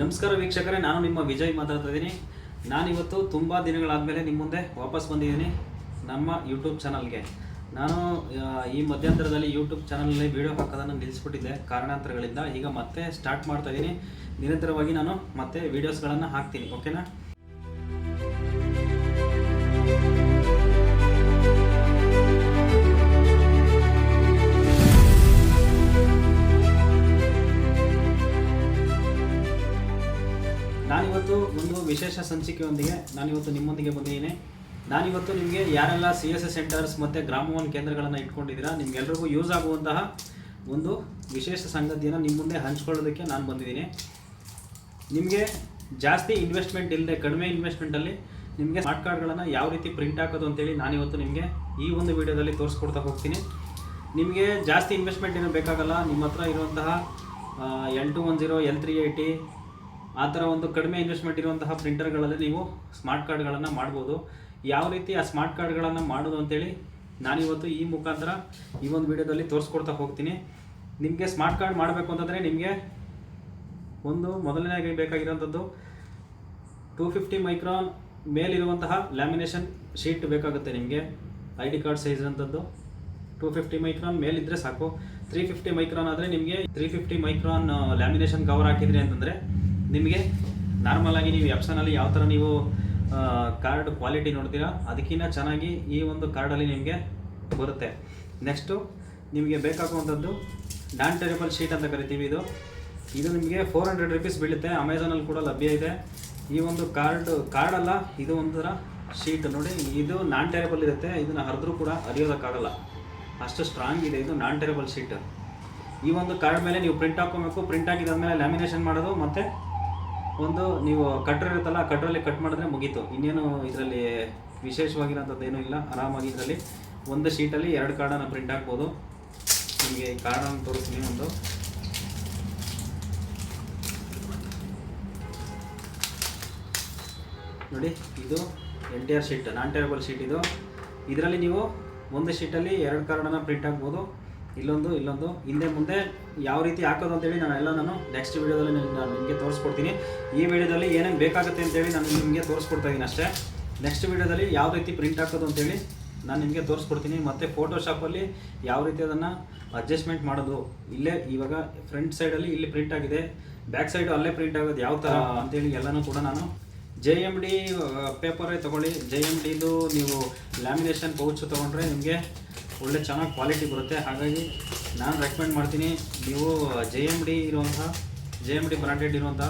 ನಮಸ್ಕಾರ ವೀಕ್ಷಕರೇ, ನಾನು ನಿಮ್ಮ ವಿಜಯ್ ಮಾತಾಡ್ತಾ ಇದ್ದೀನಿ. ನಾನಿವತ್ತು ತುಂಬ ದಿನಗಳಾದಮೇಲೆ ನಿಮ್ಮ ಮುಂದೆ ವಾಪಸ್ ಬಂದಿದ್ದೀನಿ ನಮ್ಮ ಯೂಟ್ಯೂಬ್ ಚಾನಲ್ಗೆ. ನಾನು ಈ ಮಧ್ಯಂತರದಲ್ಲಿ ಯೂಟ್ಯೂಬ್ ಚಾನಲಲ್ಲಿ ವೀಡಿಯೋ ಹಾಕೋದನ್ನು ನಿಲ್ಲಿಸ್ಬಿಟ್ಟಿದ್ದೆ ಕಾರಣಾಂತರಗಳಿಂದ. ಈಗ ಮತ್ತೆ ಸ್ಟಾರ್ಟ್ ಮಾಡ್ತಾ ಇದ್ದೀನಿ. ನಿರಂತರವಾಗಿ ನಾನು ಮತ್ತೆ ವೀಡಿಯೋಸ್ಗಳನ್ನು ಹಾಕ್ತೀನಿ ಓಕೆನಾ ನಾನಿವತ್ತು ಒಂದು ವಿಶೇಷ ಸಂಚಿಕೆಯೊಂದಿಗೆ ನಾನಿವತ್ತು ನಿಮ್ಮೊಂದಿಗೆ ಬಂದಿದ್ದೀನಿ. ನಾನಿವತ್ತು ನಿಮಗೆ ಯಾರೆಲ್ಲ ಸಿ ಎಸ್ ಎಸ್ ಸೆಂಟರ್ಸ್ ಮತ್ತು ಗ್ರಾಮವನ್ ಕೇಂದ್ರಗಳನ್ನು ಇಟ್ಕೊಂಡಿದ್ದೀರಾ, ನಿಮ್ಗೆಲ್ರಿಗೂ ಯೂಸ್ ಆಗುವಂತಹ ಒಂದು ವಿಶೇಷ ಸಂಗತಿಯನ್ನು ನಿಮ್ಮ ಮುಂದೆ ಹಂಚ್ಕೊಳ್ಳೋದಕ್ಕೆ ನಾನು ಬಂದಿದ್ದೀನಿ. ನಿಮಗೆ ಜಾಸ್ತಿ ಇನ್ವೆಸ್ಟ್ಮೆಂಟ್ ಇಲ್ಲದೆ ಕಡಿಮೆ ಇನ್ವೆಸ್ಟ್ಮೆಂಟಲ್ಲಿ ನಿಮಗೆ ಸ್ಮಾರ್ಟ್ ಕಾರ್ಡ್ಗಳನ್ನು ಯಾವ ರೀತಿ ಪ್ರಿಂಟ್ ಹಾಕೋದು ಅಂತೇಳಿ ನಾನಿವತ್ತು ನಿಮಗೆ ಈ ಒಂದು ವಿಡಿಯೋದಲ್ಲಿ ತೋರಿಸ್ಕೊಡ್ತಾ ಹೋಗ್ತೀನಿ. ನಿಮಗೆ ಜಾಸ್ತಿ ಇನ್ವೆಸ್ಟ್ಮೆಂಟ್ ಏನೂ ಬೇಕಾಗಲ್ಲ, ನಿಮ್ಮ ಹತ್ರ ಇರುವಂತಹ L two one zero L three eighty ಆ ಥರ ಒಂದು ಕಡಿಮೆ ಇನ್ವೆಸ್ಟ್ಮೆಂಟ್ ಇರುವಂತಹ ಪ್ರಿಂಟರ್ಗಳಲ್ಲಿ ನೀವು ಸ್ಮಾರ್ಟ್ ಕಾರ್ಡ್ಗಳನ್ನು ಮಾಡ್ಬೋದು. ಯಾವ ರೀತಿ ಆ ಸ್ಮಾರ್ಟ್ ಕಾರ್ಡ್ಗಳನ್ನು ಮಾಡೋದು ಅಂತೇಳಿ ನಾನಿವತ್ತು ಈ ಮುಖಾಂತರ ಈ ಒಂದು ವಿಡಿಯೋದಲ್ಲಿ ತೋರಿಸ್ಕೊಡ್ತಾ ಹೋಗ್ತೀನಿ. ನಿಮಗೆ ಸ್ಮಾರ್ಟ್ ಕಾರ್ಡ್ ಮಾಡಬೇಕು ಅಂತಂದರೆ ನಿಮಗೆ ಒಂದು ಮೊದಲನೇದಾಗಿ ಬೇಕಾಗಿರೋಂಥದ್ದು ಟೂ ಫಿಫ್ಟಿ ಮೈಕ್ರಾನ್ ಮೇಲಿರುವಂತಹ ಲ್ಯಾಮಿನೇಷನ್ ಶೀಟ್ ಬೇಕಾಗುತ್ತೆ ನಿಮಗೆ. ಐ ಡಿ ಕಾರ್ಡ್ ಸೈಜ್ ಅಂಥದ್ದು ಟೂ ಫಿಫ್ಟಿ ಮೈಕ್ರಾನ್ ಮೇಲಿದ್ದರೆ ಸಾಕು. ತ್ರೀ ಫಿಫ್ಟಿ ಮೈಕ್ರಾನ್ ಆದರೆ ನಿಮಗೆ three fifty micron lamination cover ಹಾಕಿದ್ರಿ ಅಂತಂದರೆ ನಿಮಗೆ ನಾರ್ಮಲ್ ಆಗಿ ನೀವು ಎಪ್ಸನಲ್ಲಿ ಯಾವ ಥರ ನೀವು ಕಾರ್ಡ್ ಕ್ವಾಲಿಟಿ ನೋಡ್ತೀರಾ ಅದಕ್ಕಿಂತ ಚೆನ್ನಾಗಿ ಈ ಒಂದು ಕಾರ್ಡಲ್ಲಿ ನಿಮಗೆ ಬರುತ್ತೆ. ನೆಕ್ಸ್ಟು ನಿಮಗೆ ಬೇಕಾಗುವಂಥದ್ದು ನಾನ್ ಟೆರಿಬಲ್ ಶೀಟ್ ಅಂತ ಕರಿತೀವಿ ಇದು. ಇದು ನಿಮಗೆ ಫೋರ್ ಹಂಡ್ರೆಡ್ ರುಪೀಸ್ ಬೀಳುತ್ತೆ. ಅಮೆಝಾನಲ್ಲಿ ಕೂಡ ಲಭ್ಯ ಇದೆ. ಈ ಒಂದು ಕಾರ್ಡ್ ಕಾರ್ಡಲ್ಲ ಇದು ಒಂಥರ ಶೀಟ್ ನೋಡಿ, ಇದು ನಾನ್ ಟೆರಿಬಲ್ ಇರುತ್ತೆ. ಇದನ್ನು ಹರಿದ್ರೂ ಕೂಡ ಹರಿಯೋದಕ್ಕಾಗಲ್ಲ ಅಷ್ಟು ಸ್ಟ್ರಾಂಗ್ ಇದೆ ಇದು ನಾನ್ ಟೇರಬಲ್ ಶೀಟ್ ಈ ಒಂದು ಕಾರ್ಡ್ ಮೇಲೆ ನೀವು ಪ್ರಿಂಟ್ ಹಾಕೋಬೇಕು ಪ್ರಿಂಟ್ ಹಾಕಿದಾದ್ಮೇಲೆ ಲ್ಯಾಮಿನೇಷನ್ ಮಾಡೋದು ಮತ್ತು ಒಂದು ನೀವು ಕಟ್ರ್ ಇರುತ್ತಲ್ಲ, ಆ ಕಟ್ರಲ್ಲಿ ಕಟ್ ಮಾಡಿದ್ರೆ ಮುಗೀತು. ಇನ್ನೇನು ಇದರಲ್ಲಿ ವಿಶೇಷವಾಗಿರೋಂಥದ್ದು ಏನೂ ಇಲ್ಲ. ಆರಾಮಾಗಿ ಇದರಲ್ಲಿ ಒಂದು ಶೀಟಲ್ಲಿ ಎರಡು ಕಾರ್ಡನ್ನು ಪ್ರಿಂಟ್ ಹಾಕ್ಬೋದು ನಿಮಗೆ ಈ ಕಾರ್ಡನ್ನು ತೋರಿಸ್ತೀನಿ ಒಂದು. ನೋಡಿ, ಇದು N T R sheet non tearable sheet ಇದು. ಇದರಲ್ಲಿ ನೀವು ಒಂದು ಶೀಟಲ್ಲಿ ಎರಡು ಕಾರ್ಡನ್ನು ಪ್ರಿಂಟ್ ಹಾಕ್ಬೋದು ಇಲ್ಲೊಂದು ಇಲ್ಲೊಂದು. ಹಿಂದೆ ಮುಂದೆ ಯಾವ ರೀತಿ ಹಾಕೋದು ಅಂತೇಳಿ ನಾನು ಎಲ್ಲ ನಾನು ನೆಕ್ಸ್ಟ್ ವೀಡಿಯೋದಲ್ಲಿ ನಾನು ನಿಮಗೆ ತೋರಿಸ್ಕೊಡ್ತೀನಿ. ಈ ವಿಡಿಯೋದಲ್ಲಿ ಏನೇನು ಬೇಕಾಗುತ್ತೆ ಅಂತೇಳಿ ನಾನು ನಿಮಗೆ ತೋರಿಸ್ಕೊಡ್ತಾ ಇದ್ದೀನಿ ಅಷ್ಟೇ. ನೆಕ್ಸ್ಟ್ ವೀಡಿಯೋದಲ್ಲಿ ಯಾವ ರೀತಿ ಪ್ರಿಂಟ್ ಹಾಕೋದು ಅಂತೇಳಿ ನಾನು ನಿಮಗೆ ತೋರಿಸ್ಕೊಡ್ತೀನಿ. ಮತ್ತು ಫೋಟೋಶಾಪಲ್ಲಿ ಯಾವ ರೀತಿ ಅದನ್ನು ಅಡ್ಜಸ್ಟ್ಮೆಂಟ್ ಮಾಡೋದು. ಇಲ್ಲೇ ಇವಾಗ ಫ್ರಂಟ್ ಸೈಡಲ್ಲಿ ಇಲ್ಲಿ ಪ್ರಿಂಟ್ ಆಗಿದೆ. ಬ್ಯಾಕ್ ಸೈಡು ಅಲ್ಲೇ ಪ್ರಿಂಟ್ ಆಗೋದು ಯಾವ ಥರ ಅಂತೇಳಿ ಎಲ್ಲನೂ ಕೂಡ ನಾನು ಜೆ ಎಂ ಡಿ ಪೇಪರೇ ತೊಗೊಳ್ಳಿ. ಜೆ ಎಂ ಡಿದು ನೀವು ಲ್ಯಾಮಿನೇಷನ್ ಪೌಚ್ ತೊಗೊಂಡ್ರೆ ನಿಮಗೆ ಒಳ್ಳೆ ಚೆನ್ನಾಗಿ ಕ್ವಾಲಿಟಿ ಬರುತ್ತೆ. ಹಾಗಾಗಿ ನಾನು ರೆಕಮೆಂಡ್ ಮಾಡ್ತೀನಿ ನೀವು ಜೆ ಎಂ ಡಿ ಇರುವಂಥ ಜೆ ಎಂ ಡಿ ಬ್ರ್ಯಾಂಡೆಡ್ ಇರುವಂಥ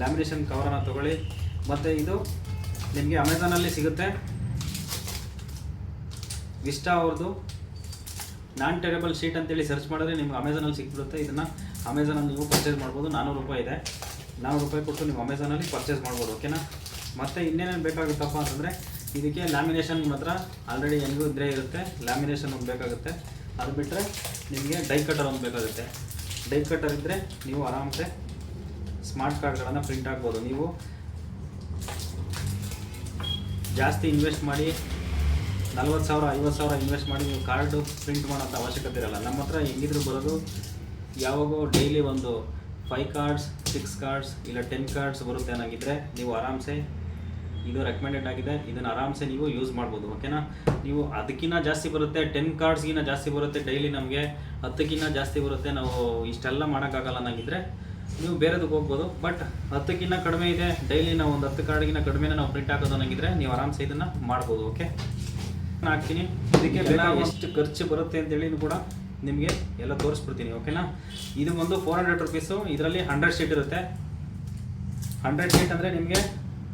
ಲ್ಯಾಮಿನೇಷನ್ ಕವರನ್ನು ತೊಗೊಳ್ಳಿ. ಮತ್ತು ಇದು ನಿಮಗೆ ಅಮೆಝಾನಲ್ಲಿ ಸಿಗುತ್ತೆ. ವಿಸ್ಟಾ ಅವ್ರದ್ದು ನಾನ್ ಟೆರೇಬಲ್ ಶೀಟ್ ಅಂತೇಳಿ ಸರ್ಚ್ ಮಾಡಿದ್ರೆ ನಿಮ್ಗೆ ಅಮೆಝಾನಲ್ಲಿ ಸಿಕ್ಬಿಡುತ್ತೆ. ಇದನ್ನು ಅಮೆಝಾನಲ್ಲಿ ನೀವು ಪರ್ಚೇಸ್ ಮಾಡ್ಬೋದು. ನಾನ್ನೂರು ರೂಪಾಯಿ ಇದೆ. ನಾನ್ನೂರು ರೂಪಾಯಿ ಕೊಟ್ಟು ನೀವು ಅಮೆಝಾನಲ್ಲಿ ಪರ್ಚೇಸ್ ಮಾಡ್ಬೋದು. ಓಕೆನಾ ಮತ್ತು ಇನ್ನೇನೇನು ಬೇಕಾಗುತ್ತಪ್ಪ ಅಂತಂದರೆ ಇದಕ್ಕೆ ಲ್ಯಾಮಿನೇಷನ್ ಮಾತ್ರ ಆಲ್ರೆಡಿ ಹೆಂಗೂ ಇದ್ದರೆ ಇರುತ್ತೆ. ಲ್ಯಾಮಿನೇಷನ್ ಒಂದು ಬೇಕಾಗುತ್ತೆ. ಅದು ಬಿಟ್ಟರೆ ನಿಮಗೆ ಡೈ ಕಟರ್ ಒಂದು ಬೇಕಾಗುತ್ತೆ. ಡೈ ಕಟರ್ ಇದ್ದರೆ ನೀವು ಆರಾಮಸೆ ಸ್ಮಾರ್ಟ್ ಕಾರ್ಡ್ಗಳನ್ನು ಪ್ರಿಂಟ್ ಆಗ್ಬೋದು. ನೀವು ಜಾಸ್ತಿ ಇನ್ವೆಸ್ಟ್ ಮಾಡಿ ನಲ್ವತ್ತು ಸಾವಿರ, ಐವತ್ತು ಸಾವಿರ ಇನ್ವೆಸ್ಟ್ ಮಾಡಿ ನೀವು ಕಾರ್ಡು ಪ್ರಿಂಟ್ ಮಾಡೋಂಥ ಅವಶ್ಯಕತೆ ಇರಲ್ಲ. ನಮ್ಮ ಹತ್ರ ಹೆಂಗಿದ್ರು ಬರೋದು ಯಾವಾಗೋ ಡೈಲಿ ಒಂದು ಫೈವ್ ಕಾರ್ಡ್ಸ್ ಸಿಕ್ಸ್ ಕಾರ್ಡ್ಸ್ ಇಲ್ಲ ಟೆನ್ ಕಾರ್ಡ್ಸ್ ಬರುತ್ತೆ ಅನ್ನೋಂಗಿದ್ರೆ ನೀವು ಆರಾಮ್ಸೆ ಇದು ರೆಕಮೆಂಡೆಡ್ ಆಗಿದೆ. ಇದನ್ನು ಆರಾಮ್ಸೆ ನೀವು ಯೂಸ್ ಮಾಡ್ಬೋದು ಓಕೆನಾ ನೀವು ಅದಕ್ಕಿಂತ ಜಾಸ್ತಿ ಬರುತ್ತೆ ಟೆನ್ ಕಾರ್ಡ್ಸ್ಗಿಂತ ಜಾಸ್ತಿ ಬರುತ್ತೆ ಡೈಲಿ ನಮಗೆ. ಹತ್ತಕ್ಕಿಂತ ಜಾಸ್ತಿ ಬರುತ್ತೆ ನಾವು ಇಷ್ಟೆಲ್ಲ ಮಾಡೋಕ್ಕಾಗಲ್ಲ ಅನ್ನೋಂಗಿದ್ರೆ ನೀವು ಬೇರೆದಕ್ಕೆ ಹೋಗ್ಬೋದು. ಬಟ್ ಹತ್ತಕ್ಕಿಂತ ಕಡಿಮೆ ಇದೆ ಡೈಲಿ ನಾವು ಒಂದು ಹತ್ತು ಕಾರ್ಡ್ಗಿಂತ ಕಡಿಮೆನೇ ನಾವು ಪ್ರಿಂಟ್ ಹಾಕೋದು ಅನ್ನೋಂಗಿದ್ರೆ ನೀವು ಆರಾಮ್ಸೆ ಇದನ್ನು ಮಾಡ್ಬೋದು ಓಕೆ ನಾನು ಹಾಕ್ತೀನಿ. ಇದಕ್ಕೆ ಬೆಲೆ ಎಷ್ಟು ಖರ್ಚು ಬರುತ್ತೆ ಅಂತೇಳಿ ಕೂಡ ನಿಮಗೆ ಎಲ್ಲ ತೋರಿಸ್ಬಿಡ್ತೀನಿ ಓಕೆನಾ ಇದು ಒಂದು ಫೋರ್ ಹಂಡ್ರೆಡ್ ರುಪೀಸು ಇದರಲ್ಲಿ ಹಂಡ್ರೆಡ್ ಶೀಟ್ ಇರುತ್ತೆ. ಹಂಡ್ರೆಡ್ ಶೀಟ್ ಅಂದರೆ ನಿಮಗೆ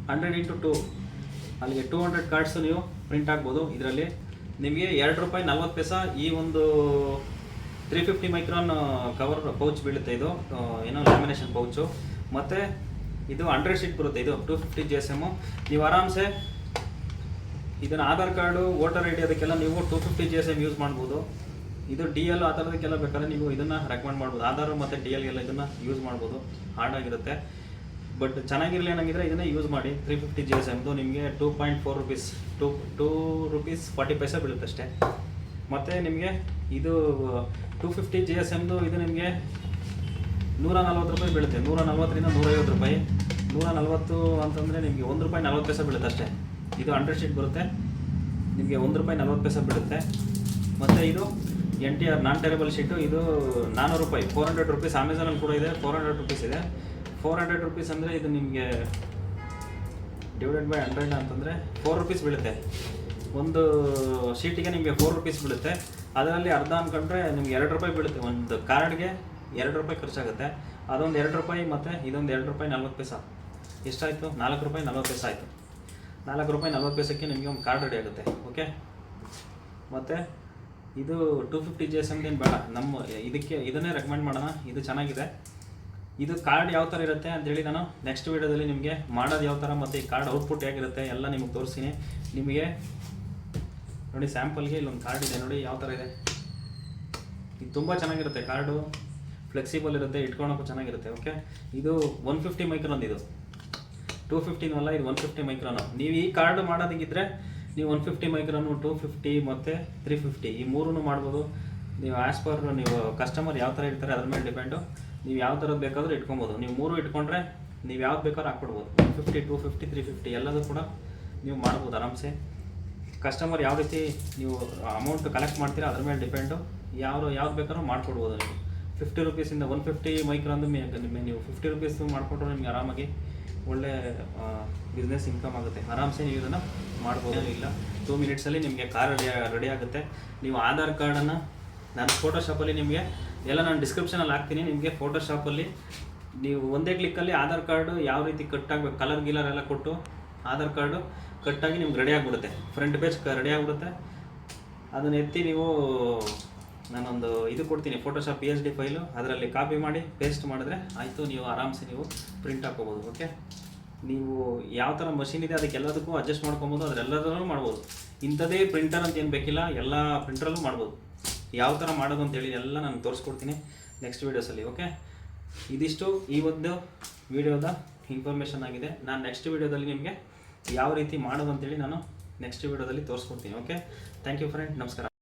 ಹಂಡ್ರೆಡ್ ಇಂಟು ಟು ಅಲ್ಲಿಗೆ ಟೂ ಹಂಡ್ರೆಡ್ ಕಾರ್ಡ್ಸ್ ನೀವು ಪ್ರಿಂಟ್ ಆಗ್ಬೋದು ಇದರಲ್ಲಿ. ನಿಮಗೆ ಎರಡು ರೂಪಾಯಿ ನಲ್ವತ್ತು ಪೈಸಾ ಈ ಒಂದು three fifty micron cover pouch ಬೀಳುತ್ತೆ ಇದು. ಏನೋ ಲ್ಯಾಮಿನೇಷನ್ ಪೌಚು ಮತ್ತು ಇದು ಹಂಡ್ರೆಡ್ ಶೀಟ್ ಬರುತ್ತೆ ಇದು two fifty G S M ನೀವು ಆರಾಮ್ಸೆ ಇದನ್ನು Aadhaar card voter I D ಅದಕ್ಕೆಲ್ಲ ನೀವು two fifty G S M use ಮಾಡ್ಬೋದು. ಇದು ಡಿ ಎಲ್ ಆ ಥರದಕ್ಕೆಲ್ಲ ಬೇಕಾದ್ರೆ ನೀವು ಇದನ್ನು ರೆಕಮೆಂಡ್ ಮಾಡ್ಬೋದು. ಆಧಾರ್ ಮತ್ತು ಡಿ ಎಲ್ಗೆಲ್ಲ ಇದನ್ನು ಯೂಸ್ ಮಾಡ್ಬೋದು. ಹಾರ್ಡಾಗಿರುತ್ತೆ ಬಟ್ ಚೆನ್ನಾಗಿರಲಿ ಅನ್ನಂಗಿದ್ರೆ ಇದನ್ನೇ ಯೂಸ್ ಮಾಡಿ. ತ್ರೀ ಫಿಫ್ಟಿ ಜಿ ಎಸ್ ಎಮ್ದು ನಿಮಗೆ two point four rupees two two rupees forty ಪೈಸೆ ಬೀಳುತ್ತೆ ಅಷ್ಟೇ. ಮತ್ತು ನಿಮಗೆ ಇದು ಟೂ ಫಿಫ್ಟಿ ಜಿ ಎಸ್ ಎಮ್ದು ಇದು ನಿಮಗೆ ನೂರ ನಲ್ವತ್ತು ರೂಪಾಯಿ ಬೀಳುತ್ತೆ. ನೂರ ನಲ್ವತ್ತರಿಂದ ನೂರೈವತ್ತು ರೂಪಾಯಿ. ನೂರ ನಲ್ವತ್ತು ಅಂತಂದರೆ ನಿಮಗೆ ಒಂದು ರೂಪಾಯಿ ನಲ್ವತ್ತು ಪೈಸೆ ಬೀಳುತ್ತೆ ಅಷ್ಟೇ. ಇದು ಹಂಡ್ರೆಡ್ ಶೀಟ್ ಬರುತ್ತೆ. ನಿಮಗೆ ಒಂದು ರೂಪಾಯಿ ನಲ್ವತ್ತು ಪೈಸೆ ಬೀಳುತ್ತೆ. ಮತ್ತು ಇದು N T R non tearable sheet ಇದು ನಾನ್ನೂರು ರೂಪಾಯಿ. ಫೋರ್ ಹಂಡ್ರೆಡ್ ರುಪೀಸ್ ಅಮೆಝಾನಲ್ಲಿ ಕೂಡ ಇದೆ. ಫೋರ್ ಹಂಡ್ರೆಡ್ ರುಪೀಸ್ ಇದೆ. ಫೋರ್ ಹಂಡ್ರೆಡ್ ರುಪೀಸ್ ಅಂದರೆ ಇದು ನಿಮಗೆ ಡಿವೈಡೆಡ್ ಬೈ ಹಂಡ್ರೆಡ್ ಅಂತಂದರೆ ಫೋರ್ ರುಪೀಸ್ ಬೀಳುತ್ತೆ. ಒಂದು ಶೀಟಿಗೆ ನಿಮಗೆ ಫೋರ್ ರುಪೀಸ್ ಬೀಳುತ್ತೆ. ಅದರಲ್ಲಿ ಅರ್ಧ ಅಂದ್ಕೊಂಡ್ರೆ ನಿಮ್ಗೆ ಎರಡು ರೂಪಾಯಿ ಬೀಳುತ್ತೆ. ಒಂದು ಕಾರ್ಡ್ಗೆ ಎರಡು ರೂಪಾಯಿ ಖರ್ಚಾಗುತ್ತೆ. ಅದೊಂದು ಎರಡು ರೂಪಾಯಿ ಮತ್ತು ಇದೊಂದು ಎರಡು ರೂಪಾಯಿ ನಲ್ವತ್ತು ಪೈಸಾ. ಎಷ್ಟಾಯಿತು? ನಾಲ್ಕು ರೂಪಾಯಿ ನಲ್ವತ್ತು ಪೈಸೆ ಆಯಿತು. ನಾಲ್ಕು ರೂಪಾಯಿ ನಲ್ವತ್ತು ಪೈಸಕ್ಕೆ ನಿಮಗೆ ಒಂದು ಕಾರ್ಡ್ ರೆಡಿ ಆಗುತ್ತೆ. ಓಕೆ ಮತ್ತು ಇದು ಟೂ ಫಿಫ್ಟಿ ಜಿ ಎಸ್ ಎಮ್ದೇನು ಬೇಡ. ನಮ್ಮ ಇದಕ್ಕೆ, ಇದನ್ನೇ ರೆಕಮೆಂಡ್ ಮಾಡೋಣ. ಇದು ಚೆನ್ನಾಗಿದೆ. ಇದು ಕಾರ್ಡ್ ಯಾವ ಥರ ಇರುತ್ತೆ ಅಂತೇಳಿ ನಾನು ನೆಕ್ಸ್ಟ್ ವೀಡಿಯೋದಲ್ಲಿ ನಿಮಗೆ ಮಾಡೋದು ಯಾವ ಥರ ಮತ್ತು ಈ ಕಾರ್ಡ್ ಔಟ್ಪುಟ್ ಹೇಗಿರುತ್ತೆ ಎಲ್ಲ ನಿಮಗೆ ತೋರಿಸ್ತೀನಿ. ನಿಮಗೆ ನೋಡಿ ಸ್ಯಾಂಪಲ್ಗೆ ಇಲ್ಲೊಂದು ಕಾರ್ಡ್ ಇದೆ ನೋಡಿ ಯಾವ ಥರ ಇದೆ. ಇದು ತುಂಬ ಚೆನ್ನಾಗಿರುತ್ತೆ ಕಾರ್ಡು ಫ್ಲೆಕ್ಸಿಬಲ್ ಇರುತ್ತೆ, ಇಟ್ಕೊಳಕ್ಕೂ ಚೆನ್ನಾಗಿರುತ್ತೆ ಓಕೆ ಇದು ಒನ್ ಫಿಫ್ಟಿ ಮೈಕ್ರೋನ್ ಇದು. ಟೂ ಫಿಫ್ಟಿನೂ ಅಲ್ಲ ಇದು ಒನ್ ಫಿಫ್ಟಿ ಮೈಕ್ರೋನು ನೀವು ಈ ಕಾರ್ಡ್ ಮಾಡೋದಕ್ಕಿದ್ರೆ ನೀವು one fifty micron two fifty ಮತ್ತು ತ್ರೀ ಫಿಫ್ಟಿ ಈ ಮೂರೂ ಮಾಡ್ಬೋದು. ನೀವು ಆ್ಯಸ್ ಪರ್ ನೀವು ಕಸ್ಟಮರ್ ಯಾವ ಥರ ಇರ್ತಾರೆ ಅದ್ರ ಮೇಲೆ ಡಿಪೆಂಡು ನೀವು ಯಾವ ಥರದ್ದು ಬೇಕಾದರೂ ಇಟ್ಕೊಬೋದು. ನೀವು ಮೂರು ಇಟ್ಕೊಂಡ್ರೆ ನೀವು ಯಾವ್ದು ಬೇಕಾದ್ರೂ ಹಾಕ್ಬಿಡ್ಬೋದು. One fifty two fifty three fifty ಎಲ್ಲದೂ ಕೂಡ ನೀವು ಮಾಡ್ಬೋದು ಆರಾಮ್ಸೆ. ಕಸ್ಟಮರ್ ಯಾವ ರೀತಿ ನೀವು ಅಮೌಂಟ್ ಕಲೆಕ್ಟ್ ಮಾಡ್ತೀರಾ ಅದ್ರ ಮೇಲೆ ಡಿಪೆಂಡು ಯಾವ ಯಾವ್ದು ಬೇಕಾದ್ರೂ ಮಾಡ್ಕೊಡ್ಬೋದು ನೀವು. ಫಿಫ್ಟಿ ರುಪೀಸಿಂದ ಒನ್ ಫಿಫ್ಟಿ ಮೈಕ್ರೋಂದು ನಿಮಗೆ ನೀವು ಫಿಫ್ಟಿ ರುಪೀಸ್ ಮಾಡಿಕೊಟ್ರೆ ನಿಮಗೆ ಆರಾಮಾಗಿ ಒಳ್ಳೆ ಬಿಸ್ನೆಸ್ ಇನ್ಕಮ್ ಆಗುತ್ತೆ. ಆರಾಮ್ಸೆ ನೀವು ಇದನ್ನು ಮಾಡ್ಬೋದು. ಇಲ್ಲ ಟೂ ಮಿನಿಟ್ಸಲ್ಲಿ ನಿಮಗೆ ಕಾರ್ ರೆಡಿ ರೆಡಿ ಆಗುತ್ತೆ. ನೀವು ಆಧಾರ್ ಕಾರ್ಡನ್ನು ನಾನು ಫೋಟೋಶಾಪಲ್ಲಿ ನಿಮಗೆ ಎಲ್ಲ ನಾನು ಡಿಸ್ಕ್ರಿಪ್ಷನಲ್ಲಿ ಹಾಕ್ತೀನಿ. ನಿಮಗೆ ಫೋಟೋಶಾಪಲ್ಲಿ ನೀವು ಒಂದೇ ಕ್ಲಿಕ್ಕಲ್ಲಿ ಆಧಾರ್ ಕಾರ್ಡು ಯಾವ ರೀತಿ ಕಟ್ ಆಗಬೇಕು ಕಲರ್ ಗಿಲರ್ ಎಲ್ಲ ಕೊಟ್ಟು ಆಧಾರ್ ಕಾರ್ಡು ಕಟ್ಟಾಗಿ ನಿಮ್ಗೆ ರೆಡಿ ಆಗಿಬಿಡುತ್ತೆ. ಫ್ರಂಟ್ ಪೇಜ್ ರೆಡಿ ಆಗಿಬಿಡುತ್ತೆ. ಅದನ್ನು ಎತ್ತಿ ನೀವು ನಾನೊಂದು ಇದು ಕೊಡ್ತೀನಿ Photoshop P H D file ಅದರಲ್ಲಿ ಕಾಪಿ ಮಾಡಿ ಪೇಸ್ಟ್ ಮಾಡಿದ್ರೆ ಆಯಿತು, ನೀವು ಆರಾಮ್ಸೆ ನೀವು ಪ್ರಿಂಟ್ ಹಾಕೋಬೋದು ಓಕೆ ನೀವು ಯಾವ ಥರ ಮಷಿನ್ ಇದೆ ಅದಕ್ಕೆಲ್ಲದಕ್ಕೂ ಅಡ್ಜಸ್ಟ್ ಮಾಡ್ಕೊಬೋದು, ಅದರೆಲ್ಲದರಲ್ಲೂ ಮಾಡ್ಬೋದು. ಇಂಥದೇ ಪ್ರಿಂಟರ್ ಅಂತ ಏನು ಬೇಕಿಲ್ಲ, ಎಲ್ಲ ಪ್ರಿಂಟರಲ್ಲೂ ಮಾಡ್ಬೋದು. ಯಾವ ಥರ ಮಾಡೋದು ಅಂತೇಳಿ ಎಲ್ಲ ನಾನು ತೋರಿಸ್ಕೊಡ್ತೀನಿ ನೆಕ್ಸ್ಟ್ ವೀಡಿಯೋಸಲ್ಲಿ ಓಕೆ ಇದಿಷ್ಟು ಈ ಒಂದು ವಿಡಿಯೋದ ಇನ್ಫಾರ್ಮೇಷನ್ ಆಗಿದೆ. ನಾನು ನೆಕ್ಸ್ಟ್ ವೀಡಿಯೋದಲ್ಲಿ ನಿಮಗೆ ಯಾವ ರೀತಿ ಮಾಡೋದು ಅಂತೇಳಿ ನಾನು ನೆಕ್ಸ್ಟ್ ವೀಡಿಯೋದಲ್ಲಿ ತೋರಿಸ್ಕೊಡ್ತೀನಿ ಓಕೆ ಥ್ಯಾಂಕ್ ಯು ಫ್ರೆಂಡ್ ನಮಸ್ಕಾರ.